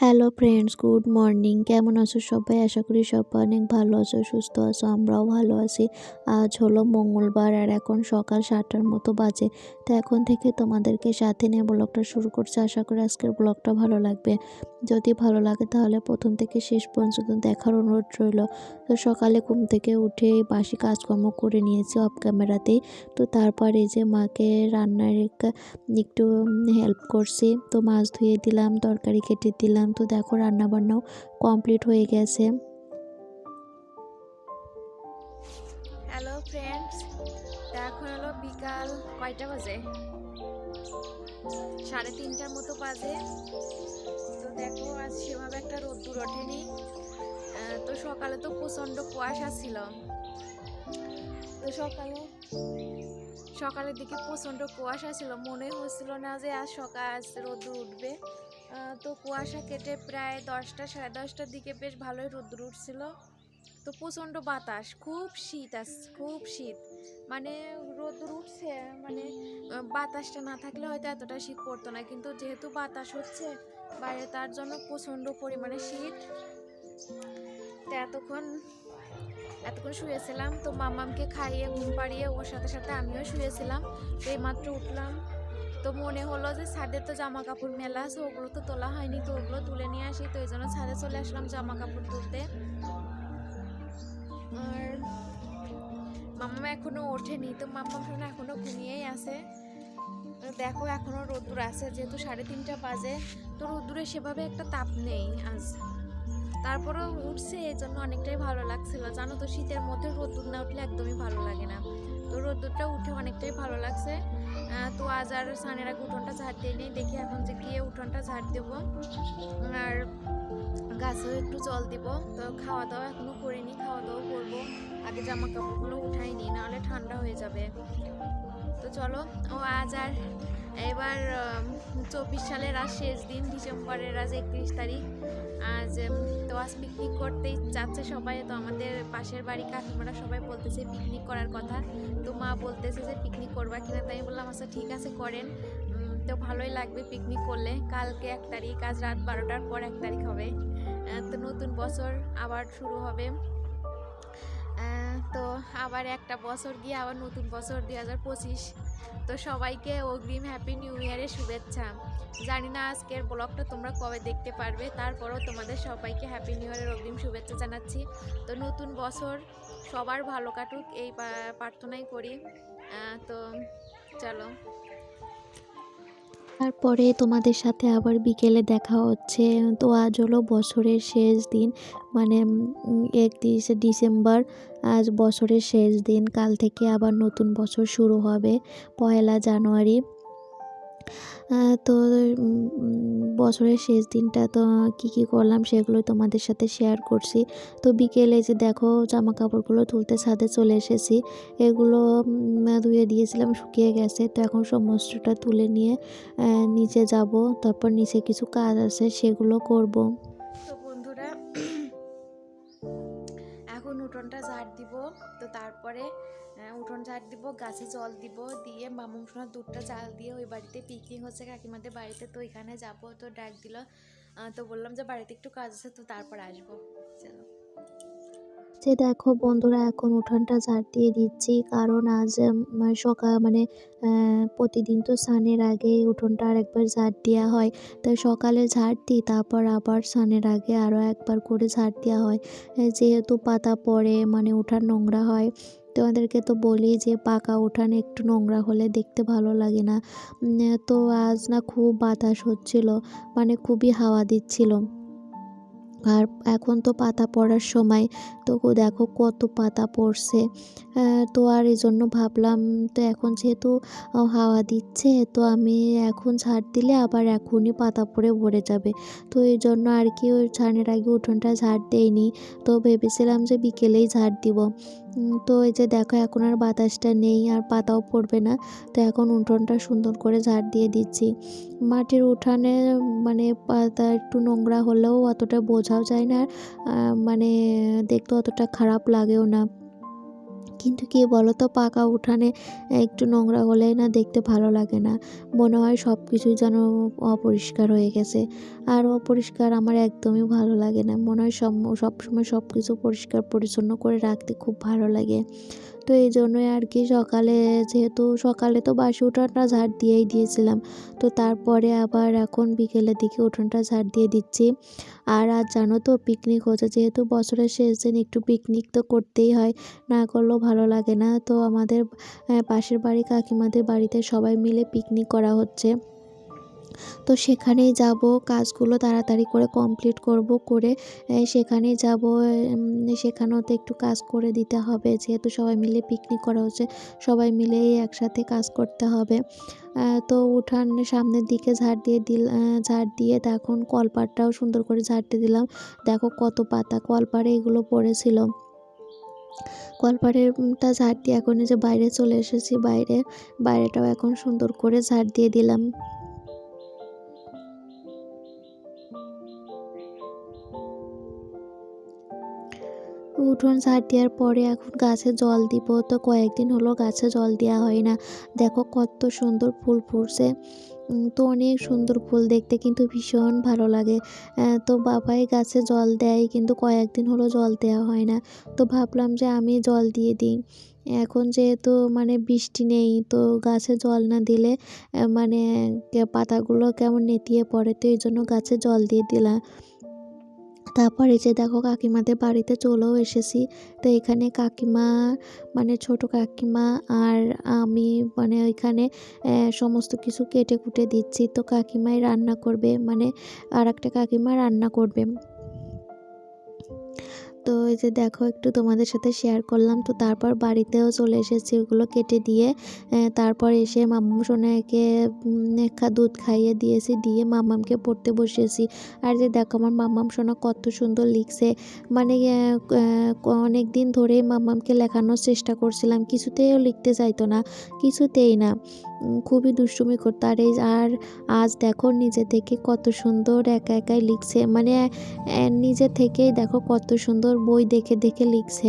Hello friends good morning কেমন আছো সবাই? আশা করি সবাই অনেক ভালো আছো, সুস্থ আছো, আমরাও ভালো আছি। আজ হলো মঙ্গলবার আর এখন সকাল সাতটার মতো বাজে। তো এখন থেকে তোমাদেরকে সাথে নিয়ে ব্লগটা শুরু করছে। আশা করি আজকের ব্লগটা ভালো লাগবে। যদি ভালো লাগে তাহলে প্রথম থেকে শেষ পর্যন্ত দেখার অনুরোধ রইল। তো সকালে ঘুম থেকে উঠে বাসি কাজকর্ম করে নিয়েছি অফ ক্যামেরাতেই তো তারপর এই যে মাকে রান্নার এক- একটু হেল্প করছি। তো মাছ ধুয়ে দিলাম, তরকারি কেটে দিলাম। তো দেখো রান্না বান্নাও কমপ্লিট হয়ে গেছে। হ্যালো ফ্রেন্ডস এখন হলো বিকাল কয়টা বাজে? সাড়ে তিনটার মতো বাজে। তো দেখো, আজ সেভাবে একটা রোদ্দুর ওঠেনি। তো সকালে তো প্রচণ্ড কুয়াশা ছিল। তো সকালে, সকালের দিকে প্রচণ্ড কুয়াশা ছিল। মনে হচ্ছিল না যে আজ সকাল রোদ্দুর উঠবে। তো কুয়াশা কেটে প্রায় দশটা, সাড়ে দশটার দিকে বেশ ভালোই রোদ্দুর উঠছিল। তো প্রচণ্ড বাতাস, খুব শীত আস, খুব শীত। মানে রোদ্দুর উঠছে মানে বাতাসটা না থাকলে হয়তো এতটা শীত পড়তো না। কিন্তু যেহেতু বাতাস হচ্ছে, বাইরে তার জন্য প্রচণ্ড পরিমাণে শীত। তো এতক্ষণ এতক্ষণ শুয়েছিলাম। তো মামামকে খাইয়ে, ঘুম পাড়িয়ে ওর সাথে সাথে আমিও শুয়েছিলাম। তো এইমাত্র উঠলাম। তো মনে হলো যে ছাদের তো জামা কাপড় মেলা আছে, ওগুলো তো তোলা হয়নি তো ওগুলো তুলে নিয়ে আসি, তো এই জন্য ছাদে চলে আসলাম জামা কাপড় তুলতে। আর মাম্মা এখনও ওঠেনি, তো মাম্মা এখনও ঘুমিয়েই আছে। দেখো এখনও রোদ্দুর আছে, যেহেতু সাড়ে তিনটা বাজে, তো রোদ্দুরে সেভাবে একটা তাপ নেই আজ। তারপরেও উঠছে, এই জন্য অনেকটাই ভালো লাগছিল। জানো তো, শীতের মধ্যে রোদ্দুর না উঠলে একদমই ভালো লাগে না। রোদ্দুরটা উঠে অনেকটাই ভালো লাগছে। তো আজ আর সানের আগে উঠোনটা ঝাড় দিয়ে নেই। দেখি এখন যে গিয়ে উঠোনটা ঝাড় দেবো। আর গাছেও একটু জল দিব। তো খাওয়া দাওয়া এখনও করিনি খাওয়া দাওয়া করব। আগে জামা কাপড়গুলো উঠাইনি নাহলে ঠান্ডা হয়ে যাবে। তো চলো, ও আজ আর এবার চব্বিশ সালের আজ শেষ দিন, ডিসেম্বরের আজ একত্রিশ তারিখ। আজ তো আজ পিকনিক করতেই যাচ্ছে সবাই। তো আমাদের পাশের বাড়ি কাকিমারা সবাই বলতেছে পিকনিক করার কথা। তো মা বলতেছে যে পিকনিক করবা কিনা? তাই বললাম আচ্ছা ঠিক আছে, করেন। তো ভালোই লাগবে পিকনিক করলে। কালকে এক তারিখ, আজ রাত বারোটার পর এক তারিখ হবে। তো নতুন বছর আবার শুরু হবে। তো আবার একটা বছর গিয়ে আবার নতুন বছর দুই হাজার পঁচিশ। তো সবাইকে অগ্রিম হ্যাপি নিউ ইয়ারের শুভেচ্ছা। জানি না আজকের ব্লগটা তোমরা কবে দেখতে পারবে, তারপরও তোমাদের সবাইকে হ্যাপি নিউ ইয়ারের অগ্রিম শুভেচ্ছা জানাচ্ছি। তো নতুন বছর সবার ভালো কাটুক, এই প্রার্থনাই করি। তো চলো। তারপরে তোমাদের সাথে আবার বিকেলে দেখা হচ্ছে। তো আজ হলো বছরের শেষ দিন মানে একত্রিশে ডিসেম্বর। আজ বছরের শেষ দিন, কাল থেকে আবার নতুন বছর শুরু হবে, পয়লা জানুয়ারি। তো বছরের শেষ দিনটা তো কী কী করলাম সেগুলো তোমাদের সাথে শেয়ার করছি। তো বিকেলে যে দেখো জামা কাপড়গুলো তুলতে ছাদে চলে এসেছি, এগুলো ধুয়ে দিয়েছিলাম, শুকিয়ে গেছে। তো এখন সমস্তটা তুলে নিয়ে নিচে যাব, তারপর নিচে কিছু কাজ আছে, সেগুলো করব। তো বন্ধুরা, এখন উঠোনটা ঝাড় দিব, তো তারপরে উঠোন ঝাড় দিব, গাছে জল দিব, দিয়ে মামুন সোনার দুধটা জাল দিয়ে ওই বাড়িতে পিকনিক হচ্ছে, কাকিমাদের বাড়িতে তো এখানে যাব, তো ডাক দিল। তো বললাম যে বাড়িতে একটু কাজ আছে, তো তারপর আসব। চলো। যে দেখো বন্ধুরা, এখন উঠানটা ঝাড় দিয়ে দিচ্ছি, কারণ আজ মানে সকাল মানে প্রতিদিন তো স্নানের আগে উঠোনটা আর একবার ঝাড় দেওয়া হয়। তাই সকালে ঝাড় দিই, তারপর আবার স্নানের আগে আরও একবার করে ঝাড় দেওয়া হয়। যেহেতু পাতা পড়ে মানে উঠান নোংরা হয় তোমাদেরকে তো বলি যে পাকা উঠান একটু নোংরা হলে দেখতে ভালো লাগে না। তো আজ না খুব বাতাস হচ্ছিল মানে খুবই হাওয়া দিচ্ছিল। আর এখন তো পাতা পড়ার সময়, তো দেখো কত পাতা পড়ছে। তো আর এই জন্য ভাবলাম, তো এখন যেহেতু হাওয়া দিচ্ছে, তো আমি এখন ঝাড় দিলে আবার এখনই পাতা পড়ে ভরে যাবে। তো এই জন্য আর কি ওই ছানের আগে উঠোনটা ঝাড় দেয়নি তো ভেবেছিলাম যে বিকেলেই ঝাড় দিব। তো এই যে দেখো, এখন আর বাতাসটা নেই, আর পাতাও পড়বে না। তো এখন উঠোনটা সুন্দর করে ঝাড় দিয়ে দিচ্ছি। মাটির উঠানে মানে পাতা একটু নোংরা হলেও অতটা বোঝাও যায় না, আর মানে দেখতে অতটা খারাপ লাগেও না। কিন্তু কি বলো তো পাকা উঠানে একটু নোংরা হলে না দেখতে ভালো লাগে না। মনে হয় সব কিছু যেন অপরিষ্কার হয়ে গেছে। আর অপরিষ্কার আমার একদমই ভালো লাগে না। মনে হয় সব, সবসময় সব কিছু পরিষ্কার পরিচ্ছন্ন করে রাখতে খুব ভালো লাগে। তো এই জন্যই আর কি সকালে যেহেতু সকালে তো বাসি উঠানটা ঝাড় দিয়েই দিয়েছিলাম। তো তারপরে আবার এখন বিকেলের দিকে উঠোনটা ঝাড় দিয়ে দিচ্ছি। আর আজ জানো তো পিকনিক হচ্ছে, যেহেতু বছরের শেষ দিন, একটু পিকনিক তো করতেই হয়, না করলেও ভালো লাগে না। তো আমাদের পাশের বাড়ি কাকিমাদের বাড়িতে সবাই মিলে পিকনিক করা হচ্ছে। তো সেখানেই যাব, কাজগুলো তাড়াতাড়ি করে কমপ্লিট করব, করে সেখানেই যাব সেখানেও তো একটু কাজ করে দিতে হবে, যেহেতু সবাই মিলে পিকনিক করা হচ্ছে, সবাই মিলেই একসাথে কাজ করতে হবে। তো উঠান সামনের দিকে ঝাড় দিয়ে দিল ঝাড় দিয়ে তখন কলপাড়টাও সুন্দর করে ঝাড়তে দিলাম, দেখো কত পাতা কলপাড়ে এগুলো পড়েছিল। কলপাড়েরটা ঝাড় দিয়ে এখন যে বাইরে চলে এসেছি, বাইরে, বাইরেটাও এখন সুন্দর করে ঝাড় দিয়ে দিলাম। উঠোন ঝাড় দেওয়ার পরে এখন গাছে জল দিব। তো কয়েকদিন হলো গাছে জল দেওয়া হয় না। দেখো কত সুন্দর ফুল ফুটছে। তো অনেক সুন্দর ফুল দেখতে কিন্তু ভীষণ ভালো লাগে। তো বাবাই গাছে জল দেয় কিন্তু কয়েকদিন হলো জল দেওয়া হয় না। তো ভাবলাম যে আমি জল দিয়ে দিই। এখন যেহেতু মানে বৃষ্টি নেই, তো গাছে জল না দিলে মানে পাতাগুলো কেমন নেতিয়ে পড়ে, তো এই জন্য গাছে জল দিয়ে দিলাম। তারপর এই যে দেখো কাকিমাদের বাড়িতে চলেও এসেছি। তো এখানে কাকিমা মানে ছোট কাকিমা আর আমি মানে ওইখানে সমস্ত কিছু কেটে কুটে দিচ্ছি। তো কাকিমাই রান্না করবে মানে আর একটা কাকিমা রান্না করবে। তো এই যে দেখো, একটু তোমাদের সাথে শেয়ার করলাম। তো তারপর বাড়িতেও চলে এসেছি ওগুলো কেটে দিয়ে। তারপর এসে মাম্মাম সোনাকে দুধ খাইয়ে দিয়েছি, দিয়ে মাম্মামকে পড়তে বসিয়েছি। আর যে দেখো, আমার মাম্মাম সোনা কত সুন্দর লিখছে। মানে অনেক দিন ধরেই মাম্মামকে লেখানোর চেষ্টা করছিলাম। কিছুতেও লিখতে চাইতো না, কিছুতেই না। খুবই দুষ্টুমি করতো। আর এই আর আজ দেখো নিজে থেকে কত সুন্দর একা একাই লিখছে। মানে নিজে থেকেই দেখো কত সুন্দর বই দেখে দেখে লিখছে।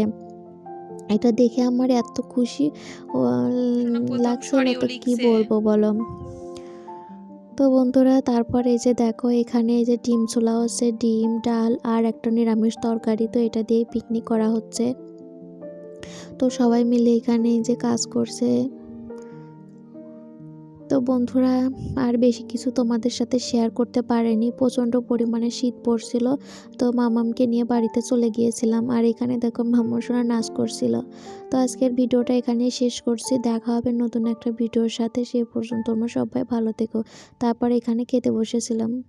এটা দেখে আমার এত খুশি প্রথম লাগছিল তো কি বলব বলো? তো বন্ধুরা তারপর এই যে দেখো এখানে এই যে ডিম ছোলা হচ্ছে ডিম ডাল আর একটা নিরামিষ তরকারি তো এটা দিয়ে পিকনিক করা হচ্ছে। তো সবাই মিলে এখানে এই যে কাজ করছে। তো বন্ধুরা, আর বেশি কিছু তোমাদের সাথে শেয়ার করতে পারেনি। প্রচণ্ড পরিমাণে শীত পড়ছিল, তো মামামকে নিয়ে বাড়িতে চলে গিয়েছিলাম। আর এখানে দেখো মামসোনা সোনা নাচ করছিল। তো আজকের ভিডিওটা এখানেই শেষ করছি। দেখা হবে নতুন একটা ভিডিওর সাথে। সে পর্যন্ত তোমরা সবাই ভালো থেকো। তারপর এখানে খেতে বসেছিলাম।